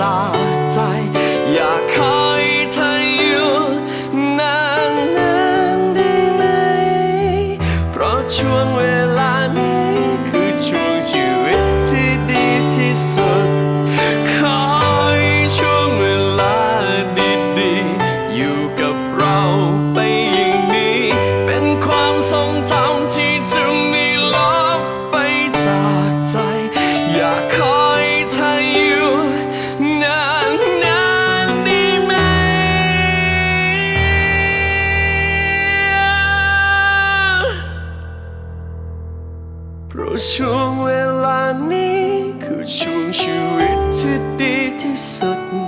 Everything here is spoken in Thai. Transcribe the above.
จากใจ อยากให้เธออยู่นานนานได้ไหม เพราะช่วงเวลานี้คือช่วงชีวิตที่ดีที่สุด ขอให้ช่วงเวลาดีๆ อยู่กับเราไปอย่างนี้ เป็นความทรงจำที่จะไม่ลบไปจากใจ อยากขอย พราะช่วงเวลานี้คือช่วงชีวิตที่ดีที่สุด